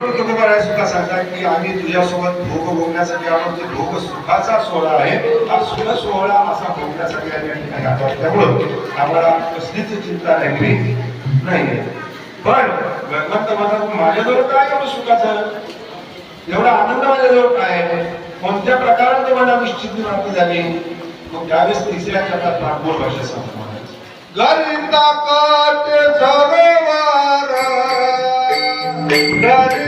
तुकोबाराय सुद्धा सांगतात की आम्ही तुझ्यासोबत भोग भोगण्यासाठी आलो. ते भोग सुखाचा सोहळा आहे. हा सुख सोहळा असा भोगण्यासाठी आम्ही या ठिकाणी आलो. त्यामुळं आम्हाला कसलीच चिंता राहिली नाही पण भगवंत म्हणतात माझ्याजवळ काय एवढं सुखाचं? एवढा आनंद माझ्याजवळ काय कोणत्या प्रकारात मला निश्चित प्राप्त झाली? मग त्यावेळेस तिसऱ्या शब्दात नागपूर भाषेत सांगतो. गरिता काटे सरोवर गरिता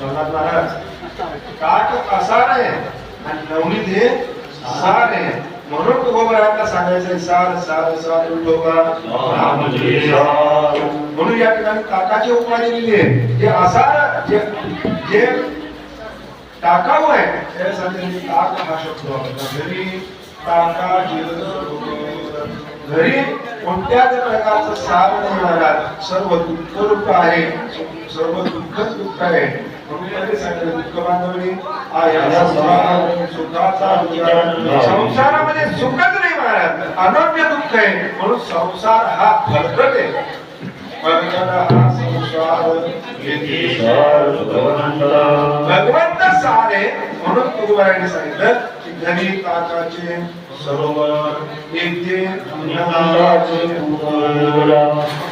जगन्नाथ महाराज ताक असार आहे आणि नवनीत हे सार आहे. म्हणून तुकोबरायला सांगायचं सार सार सार विठोबा म्हणून या ठिकाणी ताकाची उपाधी दिली आहे. जे असार जे जे टाकाऊ आहे त्यासाठी ताक हा शब्द घरी टाका घरी कोणत्याच प्रकारचं सार नाही महाराज सर्व दुःख रूप आहे. सर्व दुःखच दुःख आहे. संसारामध्ये सुखच नाही महाराज. अनन्य दुःख आहे. म्हणून संसार हा फलक आहे. भगवंत हा आहे म्हणून तुकोबाराने सांगितलं की घरी काकाचे सरोवर येथे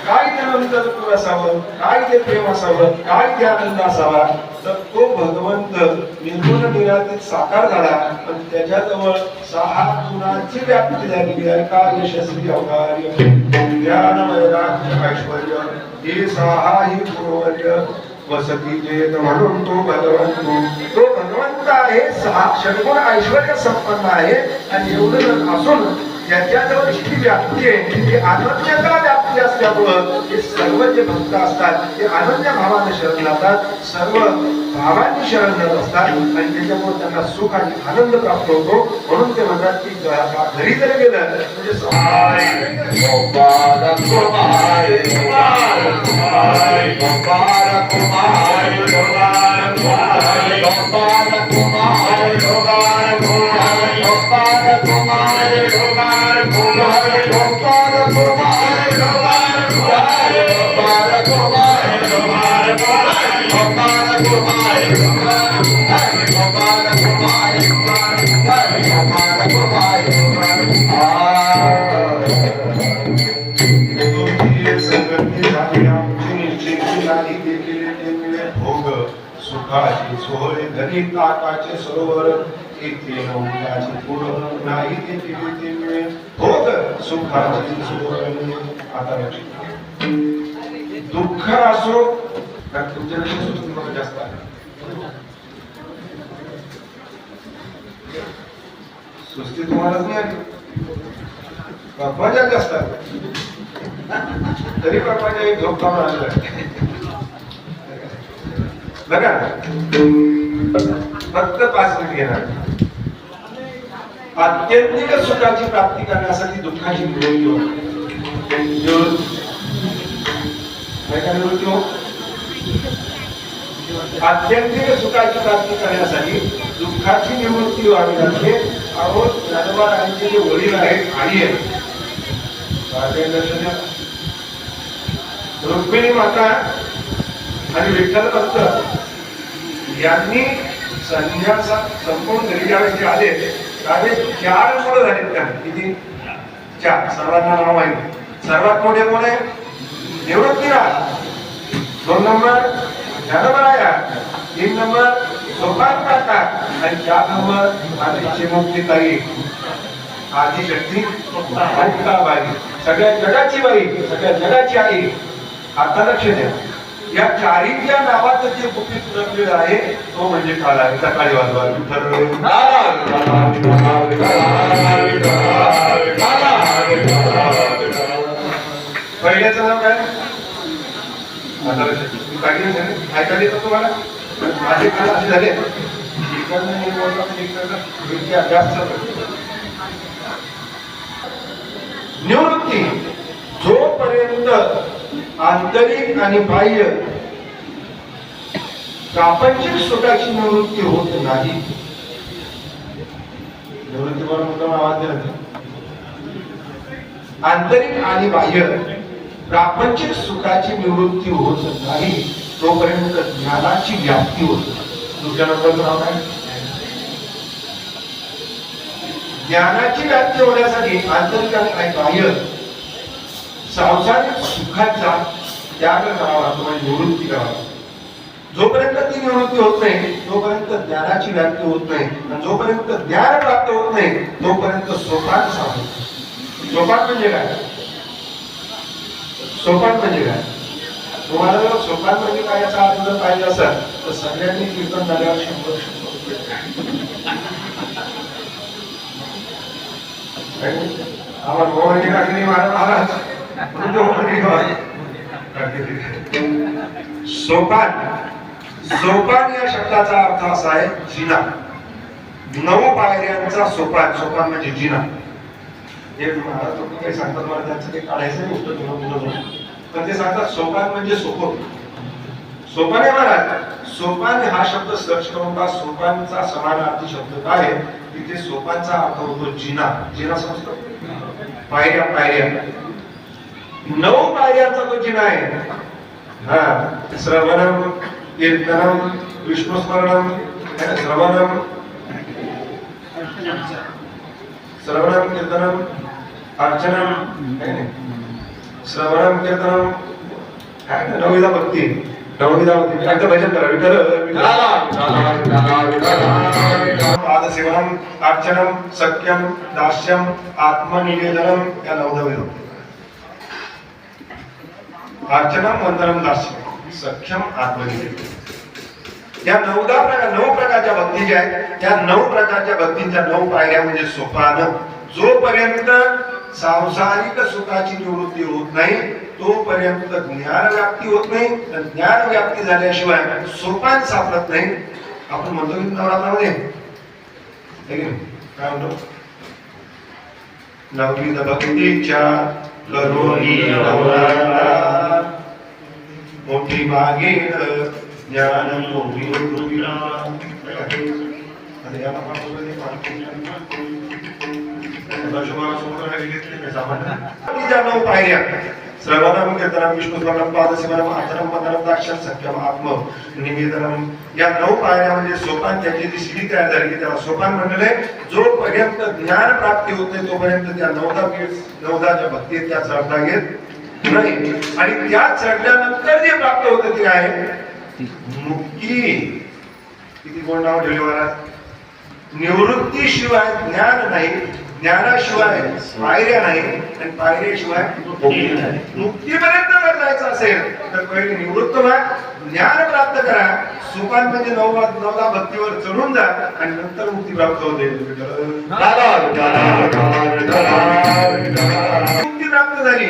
काय ते नंद असावं काय ते प्रेम असावं काय ते आनंद असावा तर तो भगवंत निर्गुण निरातीत साकार झाला आणि त्याच्याजवळ सहा गुणांची व्याप्ती झालेली आहे का यशस्वी अवकार्य ज्ञान वैराग्य ऐश्वर्य हे सहा ही गुणवर्य वसती जेत म्हणून तो भगवंत तो भगवंत आहे? सहा षडगुण ऐश्वर संपन्न आहे आणि एवढं असून ज्याच्याजवळ जी व्याप्ती आहे ती अनन्यता व्याप्ती असल्यामुळं हे सर्व जे भक्त असतात ते अनन्य भावाने शरण जातात सर्व भावांनी शरण जात असतात आणि त्याच्यामुळे त्यांना सुख आणि आनंद प्राप्त होतो म्हणून ते म्हणतात की घरी जर गेलं म्हणजे सुखाची सोहळे धनिक नाकाचे सरोवर इथे पूर्ण नाही ते तिथे मिळे होत सुखाची सोहळे आता दुःख असो कारण तुमच्या लक्ष जास्त आहे. सुस्ती तुम्हालाच नाही बाप्पाच्या जास्त तरी बाप्पाच्या एक झोपता म्हणाला बघा. फक्त पाच मिनिट घेणार. आत्यंतिक सुखाची प्राप्ती करण्यासाठी दुःखाची निवृत्ती होते. काय निवृत्ती हो आत्यंतिक सुखाची प्राप्ती करण्यासाठी दुःखाची निवृत्ती व्हावी लागते. अहो ज्ञानोबारायांचे जे वडील आहेत आणि आहेत. रुक्मिणी माता आणि विठ्ठल भक्त यांनी संन्यासा संपूर्ण घरी ज्यावेळेस ते आले त्यावेळेस चार मुलं झालीत त्या. किती? चार. सर्वांना नाव आहे सर्वात मोठे कोण आहे? निवृत्तीराज दोन नंबर धनमराया तीन नंबर सोपान काका आणि चार नंबर आदिची मुक्ती ताई आधी शक्ती बाई सगळ्या जगाची बाई सगळ्या जगाची आई. आता लक्ष द्या. या चारीच्या नावाचं जे गुपित लपलेलं आहे तो म्हणजे काळ आहे. सकाळी वाजवा. पहिल्याचं नाव काय? तुम्हाला? माझे असे झाले? अभ्यास निवृत्ती. जोपर्यंत आंतरिक आणि बाह्य प्रापंचिक सुखाची निवृत्ती होत नाही. निवृत्तीवर मुद्दाम आवाज दिला. आंतरिक आणि बाह्य प्रापंचिक सुखाची निवृत्ती होत नाही तोपर्यंत ज्ञानाची व्याप्ती होत दुसऱ्या नंबरचं नाव काय? ज्ञानाची व्याप्ती होण्यासाठी आंतरिक आणि बाह्य सांसारिक सुखाचा त्याग करावा म्हणजे निवृत्ती करावा. जोपर्यंत ती निवृत्ती होत नाही तोपर्यंत ज्ञानाची व्याप्ती होत नाही. आणि जोपर्यंत ज्ञान प्राप्त होत नाही तोपर्यंत सोपान साधू. सोपान म्हणजे काय? सोपान म्हणजे काय? तुम्हाला जर सोपान म्हणजे काय याचा अर्थ जर पाहिजे असेल तर सगळ्यांनी कीर्तन झाल्यावर शंभर शंभर रुपये. आम्हाला गोवर्धन काकडी महाराज सोपान सोपान या शब्दाचा अर्थ असा आहे जिना. नऊ पायऱ्यांचा सोपान सोपान म्हणजे जिना. हे महाराज लोक काही सांगतात मला त्यांचं ते काढायचं नाही उत्तर देणं मुलं पण ते सांगतात सोपान म्हणजे सोपं. सोपान आहे महाराज. सोपान हा शब्द सर्च करून पहा. सोपानचा समान अर्थ शब्द काय आहे? तिथे सोपानचा अर्थ होतो जिना. जिना समजतो? पायऱ्या पायऱ्या. नऊ पायऱ्यांचा तो जिना आहे. हा श्रवण कीर्तनम विष्णुस्मरणम श्रवणं श्रवणं श्रवणम। श्रवणम कीर्तनम अर्चनम श्रवणम कीर्तनम नवविधा भक्ती नवविधा भक्ती। एकदा भजन करा पादसेवनम अर्चनम दास्यम आत्मनिवेदनम या नवदा अर्चनम वंदनम दास्यम। सक्षम आत्मनिर्भर या नवदा प्रकार नऊ प्रकारच्या भक्ती ज्या आहेत त्या नऊ प्रकारच्या भक्तींच्या नऊ पायऱ्या म्हणजे सोपान. जोपर्यंत सांसारिक सुखाची निवृत्ती होत नाही तोपर्यंत ज्ञान व्याप्ती होत नाही. आणि ज्ञान व्याप्ती झाल्याशिवाय सोपान सापडत नाही. आपण म्हणतो की नवरात्रामध्ये काय म्हणतो? नवविध भक्तीच्या करोनी नवरात्रा मोठी मागेल ज्ञान मोठी रुपिला. घेतले काय सामान्य? बाकीच्या नऊ पायऱ्या श्रवणम कीर्तनम विष्णुस्मरणम पादसेवनम आचरणम वंदनम दाक्षम सत्यम आत्म निवेदनम या नऊ पायऱ्या म्हणजे सोपान त्याची जी शिडी तयार झाली की त्याला सोपान म्हणलेले जोपर्यंत ज्ञान प्राप्ती होत नाही तोपर्यंत त्या नवदा नवदाच्या भक्तीत त्या श्रद्धा घेत नाही. आणि त्या चढल्यानंतर जे प्राप्त होतं ते आहे मुक्ती. किती कोण नाव ठेवले महाराज निवृत्तीशिवाय ज्ञान नाही ज्ञानाशिवाय पायऱ्या नाही आणि पायऱ्याशिवाय मुक्ती नाही. मुक्तीपर्यंत जर जायचं असेल तर पहिले निवृत्त व्हा ज्ञान प्राप्त करा म्हणजे नववा नवदा भक्तीवर चढून जा आणि नंतर मुक्ती प्राप्त होते. मुक्ती प्राप्त झाली.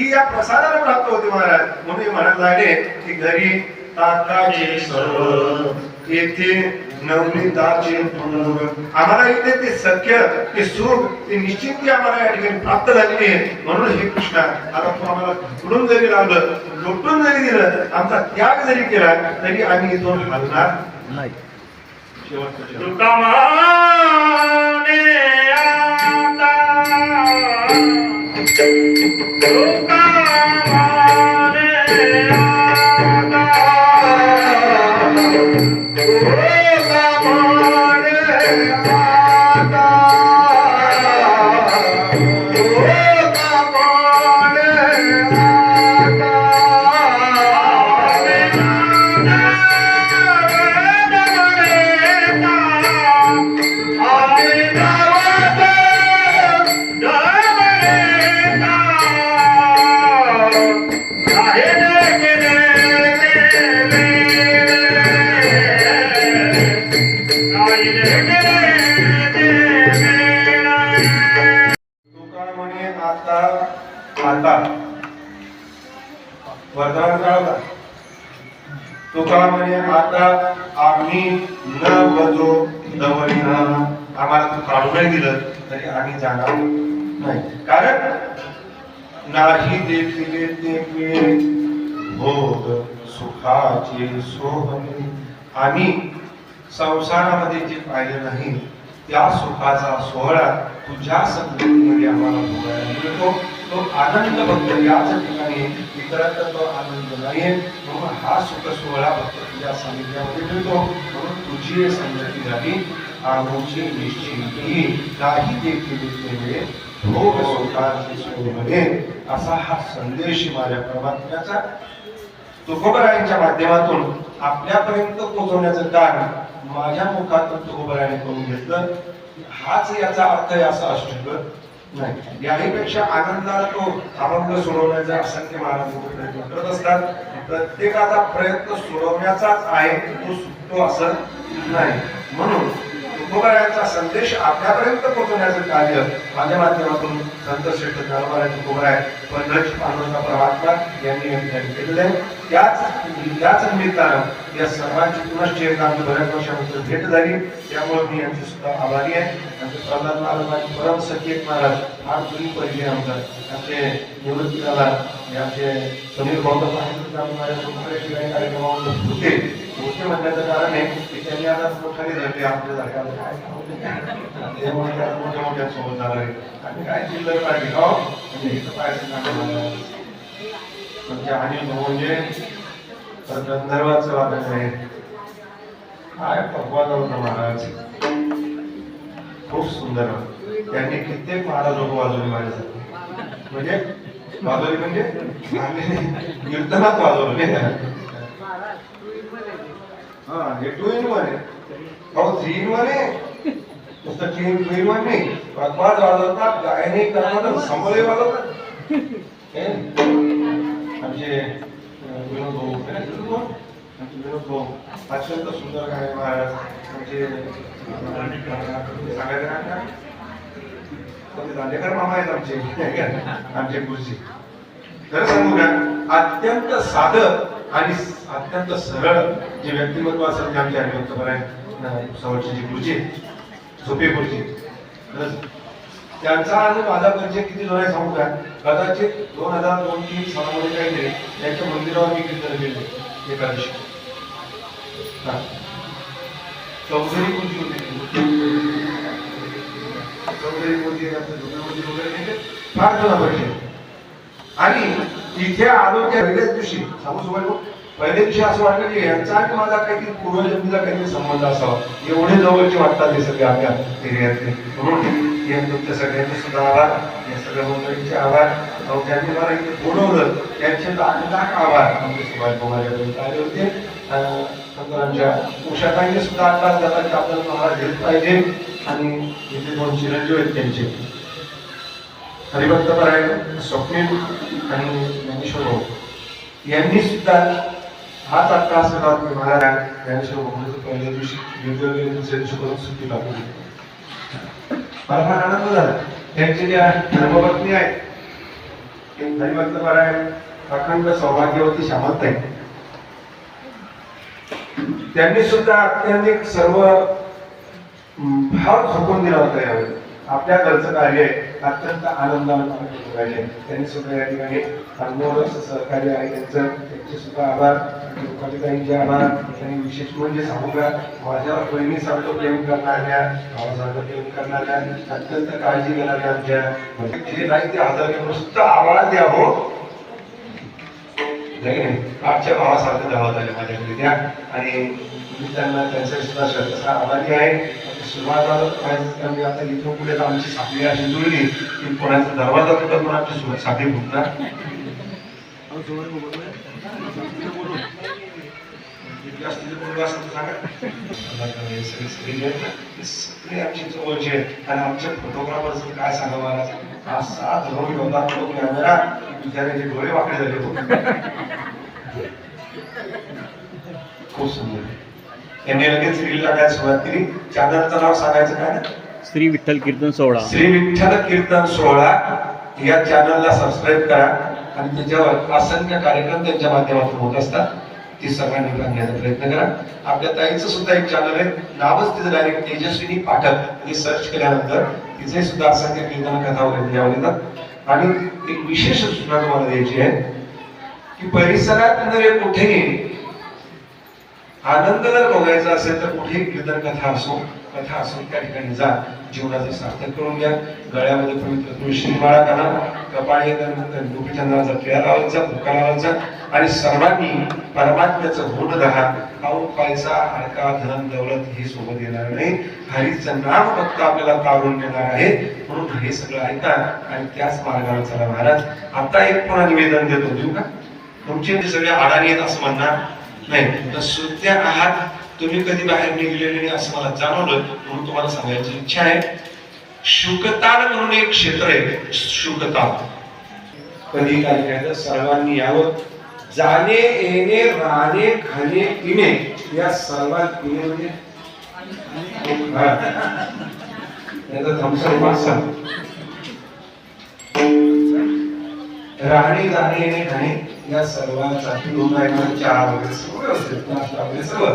ही या प्रसादाला प्राप्त होते महाराज. म्हणून म्हणायला लागले की घरी ताकाचे सर्व येथे नवनीताचे आम्हाला इथे ते सत्य ते सुख ते निश्चिती आम्हाला या ठिकाणी प्राप्त झालेली आहे. म्हणून हे कृष्णा आता तू आम्हाला ढकलून जरी लावलं लुटून जरी दिलं आमचा त्याग जरी केला तरी आम्ही इथून हलणार नाही. Yeah. तुका म्हणे आता आता. वर्तमान काळ तुका म्हणे आता आम्ही न आम्हाला तू काढू नाही दिलं तरी आम्ही जाणार नाही. कारण नाही देखिले ते भोग सुखाचे सोहमे आम्ही संसारामध्ये जे पाहिलं नाही त्या सुखाचा सोहळा तुझ्या संगतीमध्ये आम्हाला भोगायला मिळतो. तो आनंद फक्त याच ठिकाणी इतरत्र तो आनंद नाही म्हणून हा सुख सोहळा फक्त तुझ्या सानिध्यामध्ये मिळतो. म्हणून तुझी संगती झाली. आमची निश्चिती. काही देखील केले भोग सुखाची सोहळे. असा हा संदेश माझ्या परमात्म्याचा. तुकोबरायांच्या माध्यमातून आपल्यापर्यंत पोहोचवण्याचं काम माझ्या मुखातून तुकोबरायाने करून घेतलं. हाच याचा अर्थ आहे असं असू नाही. याहीपेक्षा आनंदाला तो अभंग सोडवण्याचा असंख्य महाराज प्रयत्न करत असतात. प्रत्येकाचा प्रयत्न सोडवण्याचाच आहे तो सुटतो असं नाही. म्हणून तुकोबरायांचा संदेश आपल्यापर्यंत पोहोचवण्याचं कार्य माझ्या माध्यमातून संत श्रेष्ठ ज्ञानोबा तुकोबराय पंढरची पांडुरंगा परमात्मा यांनी केलेलं आहे. त्याच त्याच निमित्तानं या सर्वांची पुनश्च एक आमची बऱ्याच वर्षानंतर भेट झाली. त्यामुळे मी यांचे सुद्धा आभारी आहे. आमचे प्रल्हाद महाराज आणि परम सखी महाराज हा जुनी परिचय आमचा. आमचे निवृत्ती झाला आमचे समीर गौतम आहेत कार्यक्रमामध्ये होते. होते म्हणण्याचं कारण आहे की त्यांनी आता मोठाने झाले आपल्या जागा त्यामुळे त्या मोठ्या मोठ्या सोबत झालं. आहे आणि काय चिल्लर पाहिजे हो? म्हणजे इथं पाहायचं म्हणजे आणि म्हणजे गंधर्वाचं वादक आहे. काय भगवान महाराज? खूप सुंदर त्यांनी कित्येक महाराज लोक वाजवले माझ्यासाठी. म्हणजे? वाजवले म्हणजे? कीर्तनात वाजवले. हा हे टू इन वन आहे. अहो थ्री इन वन आहे. नुसतं three in two in one नाही. पकवाद वाजवतात गायने करतात समोर वाजवतात. आमचे विनोद भाऊ आमचे विनोद भाऊ अत्यंत सुंदर गायक महाराज. म्हणजे सांगायचं ते दांडेकर मामा आहेत आमचे. आमचे गुरुजी. खरं सांगू का? अत्यंत साधं आणि अत्यंत सरळ जे व्यक्तिमत्व असेल ते आमचे हरिभक्तपरायण सवरचे जे गुरुजी झोपे गुरुजी खरंच त्यांचा आणि माझा परिचय किती जण आहे सांगू काय कदाचित दोन हजार दोन तीन सालामध्ये काहीतरी त्यांच्या मंदिरावर मी कीर्तन केले एका दिवशी चौधरी कोणती होती? चौधरी कोणती? आमच्या वगैरे नाही फार जुना परिचय. आणि इथे आलो त्या पहिल्याच दिवशी सांगू सुभाष पहिल्या दिवशी असं वाटलं की यांचा आणि माझा काहीतरी पूर्वजन्मीचा काहीतरी संबंध असावा. एवढे जवळचे वाटतात हे सगळे आपल्या एरियातले. म्हणून या तुमच्या सगळ्यांचे सुद्धा आभार. या सगळ्या मंडळींचे आभार. अहो, ज्यांनी मला इथे बोलवलं. त्यांचे लाख लाख आभार. आमचे सुभाष कुमार माझ्यापर्यंत आले होते. नंतर आमच्या उषाताईने सुद्धा अंदाज झाला की आपल्याला महाराज घेत पाहिजे. आणि इथे दोन चिरंजीव आहेत त्यांचे. हरिभक्त हरिभक्तपरायण स्वप्नील आणि ज्ञानेश्वर भाऊ. यांनी सुद्धा हाच आत्ता असं मी महाराज ज्ञानेश्वर भाऊ पहिल्या दिवशी वेगवेगळे दुसऱ्या दिवशी करून सुट्टी लागली मला फार आनंद झाला त्यांची ज्या धर्मपत्नी आहेत ते हरिभक्तपरायण अखंड सौभाग्यवती आहे. त्यांनी सुद्धा अत्यंत सर्व भाव झोपून दिला होता यावेळी. आपल्या घरचं कार्य अत्यंत आनंदाने पाहिजे. त्यांनी सुद्धा या ठिकाणी अनमोल सहकार्य आहे. त्यांचं त्यांचे सुद्धा आभार. रुपालीताईंचे आभार. आणि विशेष म्हणजे सांगू का माझ्या बहिणीसारखं प्रेम करणाऱ्या भावासारखं प्रेम करणाऱ्या अत्यंत काळजी घेणाऱ्या आमच्या जे नाही ते हजर नुसतं आवाज द्या हो. आमच्या भावासारखं धावत आले माझ्याकडे. त्या आणि मी त्यांना त्यांच्या सुद्धा श्रद्धा आभारी आहे. आम्ही आता इथून पुढे आमची साखळी अशी जुळली की कोणाचा दरवाजा तुटत पण आमची साखळी फुटणार. सगळे आमचे जवळचे. आणि आमचे फोटोग्राफर काय सांगा मला? हा सात धरून ठेवतात तो कॅमेरा बिचाऱ्याचे डोळे वाकडे झाले. खूप सुंदर. यांनी लगेच रील टाकायला सुरुवात केली? चॅनलचं नाव सांगायचं काय? ना श्री विठ्ठल कीर्तन सोहळा. श्री विठ्ठल कीर्तन सोहळा. या चॅनलला सबस्क्राईब करा. आणि त्याच्यावर असंख्य कार्यक्रम त्यांच्या माध्यमातून होत असतात. ती सर्वांनी बघण्याचा प्रयत्न करा. आपल्या ताईचं सुद्धा एक चॅनल आहे. नावच तिचं डायरेक्ट तेजस्विनी पाठक. हे सर्च केल्यानंतर तिचे सुद्धा असंख्य कीर्तन कथा वगैरे त्याच्यावर येतात आणि एक विशेष सूचना तुम्हाला द्यायची आहे की परिसरात नव्हे कुठेही आनंद जर भोगायचा असेल तर कुठेही कीर्तन कथा असो कथा असो त्या ठिकाणी जा. जीवनाचं सार्थक करून घ्या. गळ्यामध्ये पवित्र तुळशी माळा करा. कपाळी गोपीचंद्राचा टिळा लावत भुका लावायचा. आणि सर्वांनी परमात्म्याचं गुण राहा खाऊन पैसा हडका धन दौलत हे सोबत येणार नाही. हरीचं नाम फक्त आपल्याला काढून देणार आहे. म्हणून हे सगळं ऐका आणि त्याच मार्गावर चला महाराज. आता एक पुन्हा निवेदन देतो. देऊ का? तुमचे म्हणजे सगळे अडाणी आहेत असं म्हणणार. नाही तर सुद्धा आहात. तुम्ही कधी बाहेर निघलेले नाही असं मला जाणवलं म्हणून तुम्हाला सांगायची इच्छा आहे. शुकताल म्हणून एक क्षेत्र आहे शुकताल. कधी काय सर्वांनी यावं. जाणे येणे राहणे खाणे पिणे या सर्वात पिणे म्हणजे? याचा थम्सअप मासा. राहणे जाणे येणे खाणे या सर्वांचा पिऊन राहणार चहा वगैरे सर्व व्यवस्थित. नाश्ता वगैरे सर्व.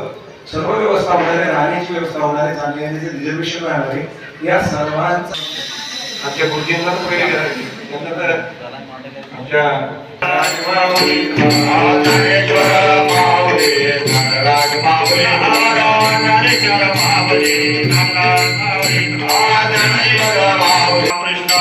सर्व व्यवस्था होणार आहे राहण्याची व्यवस्था होणार आहे चांगली येण्याचे रिझर्वेशन राहणार आहे. या सर्वांचा आमच्या गुरुजींना तर पहिले करायचे. त्यांना तर आमच्या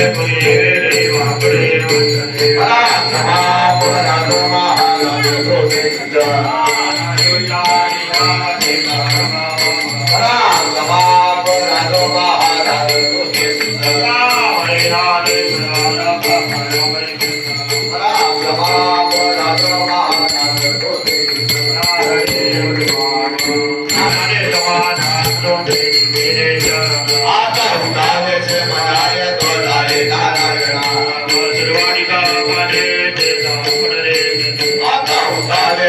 भोवाचे तुझे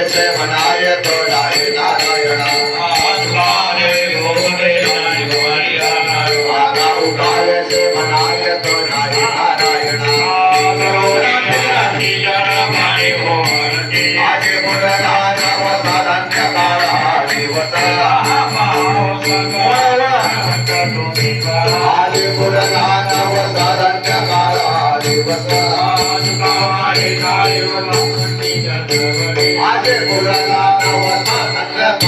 अमर केले आरती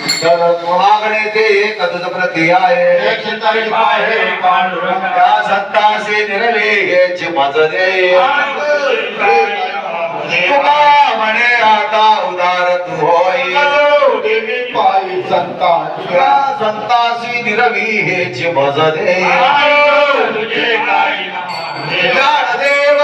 नमूर्ती आर्य नाकले आम्हा आरती तुकारा आरती तुझे श्री ब्रह्मा स्वामी आले भगवान रामे हरी जय भक्त कडे आरती तुकारा स्वामी सद्गुरुला पार्वतीला नमूर्ती आर्य नाकले आम्हा आरती तुकारा मागणे ते एकच प्रती आहे त्या सत्तासी निरले हेच मज दे तुका म्हणे आता उदार तू होई. त्या संतासी निरवी हेच मज दे ज्ञानदेव